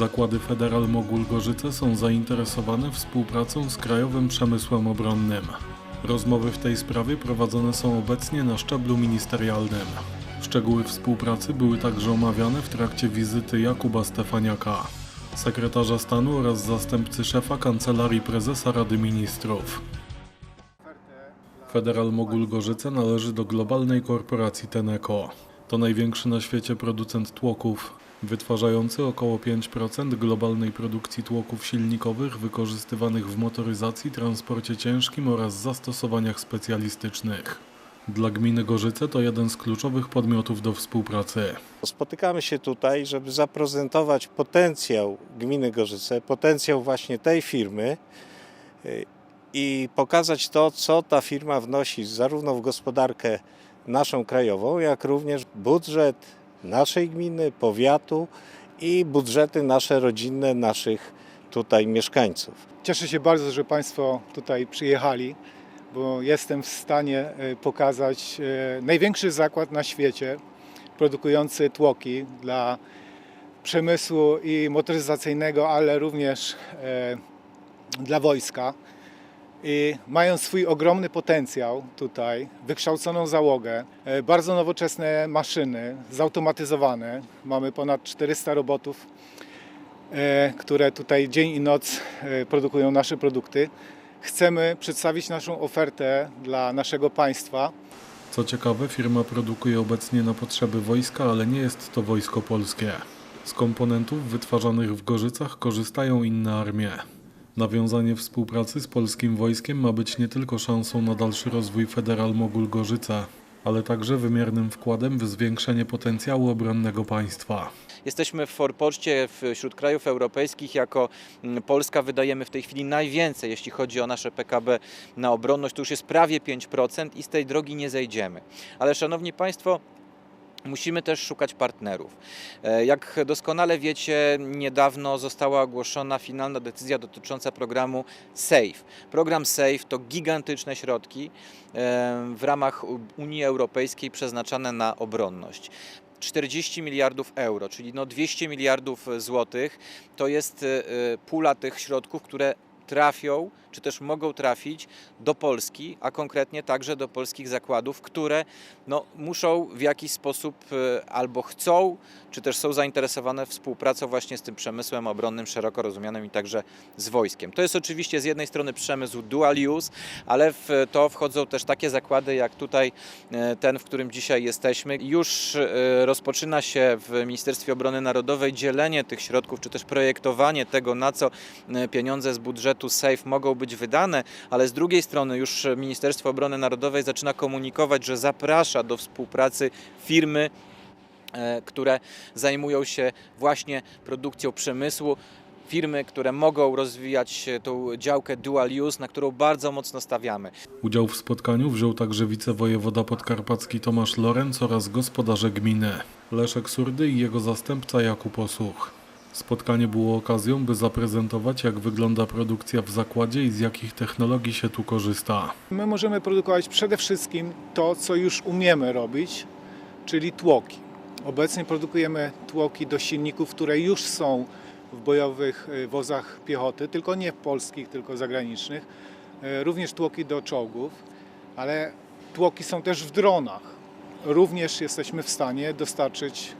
Zakłady Federal Mogul Gorzyce są zainteresowane współpracą z Krajowym Przemysłem Obronnym. Rozmowy w tej sprawie prowadzone są obecnie na szczeblu ministerialnym. Szczegóły współpracy były także omawiane w trakcie wizyty Jakuba Stefaniaka, sekretarza stanu oraz zastępcy szefa Kancelarii Prezesa Rady Ministrów. Federal Mogul Gorzyce należy do globalnej korporacji Tenneco. To największy na świecie producent tłoków, wytwarzający około 5% globalnej produkcji tłoków silnikowych wykorzystywanych w motoryzacji, transporcie ciężkim oraz zastosowaniach specjalistycznych. Dla gminy Gorzyce to jeden z kluczowych podmiotów do współpracy. Spotykamy się tutaj, żeby zaprezentować potencjał gminy Gorzyce, potencjał właśnie tej firmy y, i pokazać to, co ta firma wnosi zarówno w gospodarkę naszą krajową, jak również budżet naszej gminy, powiatu i budżety nasze rodzinne, naszych tutaj mieszkańców. Cieszę się bardzo, że Państwo tutaj przyjechali, bo jestem w stanie e, pokazać e, największy zakład na świecie produkujący tłoki dla przemysłu i motoryzacyjnego, ale również e, dla wojska. Mają swój ogromny potencjał tutaj, wykształconą załogę, e, bardzo nowoczesne maszyny, zautomatyzowane. Mamy ponad 400 robotów, e, które tutaj dzień i noc e, produkują nasze produkty. Chcemy przedstawić naszą ofertę dla naszego państwa. Co ciekawe, firma produkuje obecnie na potrzeby wojska, ale nie jest to wojsko polskie. Z komponentów wytwarzanych w Gorzycach korzystają inne armie. Nawiązanie współpracy z polskim wojskiem ma być nie tylko szansą na dalszy rozwój Federal Mogul ale także wymiernym wkładem w zwiększenie potencjału obronnego państwa. Jesteśmy w forpoczcie wśród krajów europejskich. Jako mm, Polska wydajemy w tej chwili najwięcej, jeśli chodzi o nasze PKB na obronność. To już jest prawie 5% i z tej drogi nie zejdziemy. Ale szanowni Państwo, Musimy też szukać partnerów. E, Jak doskonale wiecie, niedawno została ogłoszona finalna decyzja dotycząca programu SAFE. Program SAFE to gigantyczne środki e, w ramach Unii Europejskiej przeznaczane na obronność. 40 miliardów euro, czyli no 200 miliardów złotych, to jest e, pula tych środków, które trafią, czy też mogą trafić do Polski, a konkretnie także do polskich zakładów, które no, muszą w jakiś sposób e, albo chcą, czy też są zainteresowane współpracą właśnie z tym przemysłem obronnym szeroko rozumianym i także z wojskiem. To jest oczywiście z jednej strony przemysł dual use, ale w to wchodzą też takie zakłady jak tutaj e, ten, w którym dzisiaj jesteśmy. Już e, rozpoczyna się w Ministerstwie Obrony Narodowej dzielenie tych środków, czy też projektowanie tego, na co pieniądze z budżetu SAFE mogą być wydane, ale z drugiej strony już Ministerstwo Obrony Narodowej zaczyna komunikować, że zaprasza do współpracy firmy, e, które zajmują się właśnie produkcją przemysłu. Firmy, które mogą rozwijać tą działkę dual use, na którą bardzo mocno stawiamy. Udział w spotkaniu wziął także wicewojewoda podkarpacki Tomasz Lorenz oraz gospodarze gminy Leszek Surdy i jego zastępca Jakub Osuch. Spotkanie było okazją, by zaprezentować jak wygląda produkcja w zakładzie i z jakich technologii się tu korzysta. My możemy produkować przede wszystkim to, co już umiemy robić, czyli tłoki. Obecnie produkujemy tłoki do silników, które już są w bojowych e, wozach piechoty, tylko nie polskich, tylko zagranicznych. E, Również tłoki do czołgów, ale tłoki są też w dronach. Również jesteśmy w stanie dostarczyć,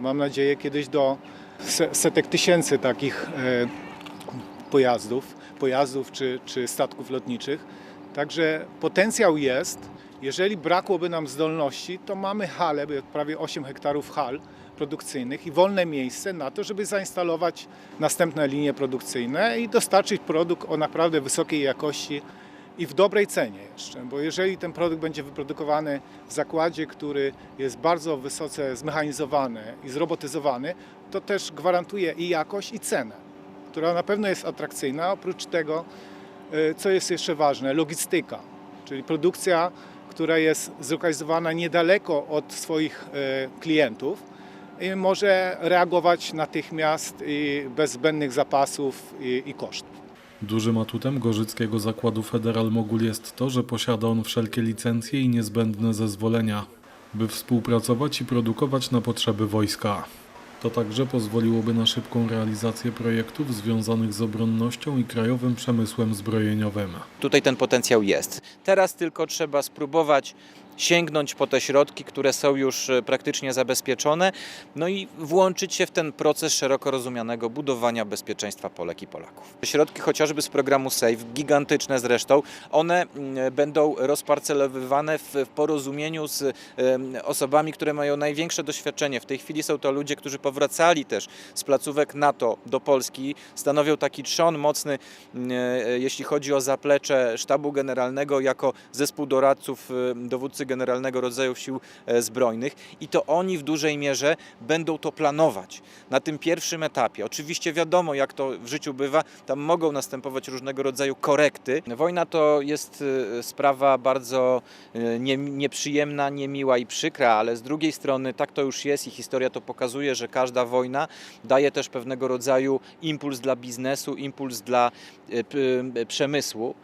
mam nadzieję, kiedyś do setek tysięcy takich e, pojazdów, pojazdów czy, czy statków lotniczych. Także potencjał jest. Jeżeli brakłoby nam zdolności, to mamy halę, prawie 8 hektarów hal produkcyjnych i wolne miejsce na to, żeby zainstalować następne linie produkcyjne i dostarczyć produkt o naprawdę wysokiej jakości i w dobrej cenie jeszcze. Bo jeżeli ten produkt będzie wyprodukowany w zakładzie, który jest bardzo wysoce zmechanizowany i zrobotyzowany, to też gwarantuje i jakość, i cenę, która na pewno jest atrakcyjna. Oprócz tego, y, co jest jeszcze ważne, logistyka, czyli produkcja, która jest zlokalizowana niedaleko od swoich y, klientów i może reagować natychmiast i bez zbędnych zapasów i, i kosztów. Dużym atutem Gorzyckiego Zakładu Federal Mogul jest to, że posiada on wszelkie licencje i niezbędne zezwolenia, by współpracować i produkować na potrzeby wojska. To także pozwoliłoby na szybką realizację projektów związanych z obronnością i krajowym przemysłem zbrojeniowym. Tutaj ten potencjał jest. Teraz tylko trzeba spróbować sięgnąć po te środki, które są już e, praktycznie zabezpieczone, no i włączyć się w ten proces szeroko rozumianego budowania bezpieczeństwa Polek i Polaków. Środki chociażby z programu SAFE, gigantyczne zresztą, one mm, będą rozparcelowywane w porozumieniu z osobami, które mają największe doświadczenie. W tej chwili są to ludzie, którzy powracali też z placówek NATO do Polski, stanowią taki trzon mocny mm, e, jeśli chodzi o zaplecze sztabu generalnego jako zespół doradców e, generalnego rodzaju sił e, zbrojnych i to oni w dużej mierze będą to planować na tym pierwszym etapie. Oczywiście wiadomo jak to w życiu bywa, tam mogą następować różnego rodzaju korekty. Wojna to jest e, sprawa bardzo e, nie, nieprzyjemna, niemiła i przykra, ale z drugiej strony tak to już jest i historia to pokazuje, że każda wojna daje też pewnego rodzaju impuls dla biznesu, impuls dla przemysłu.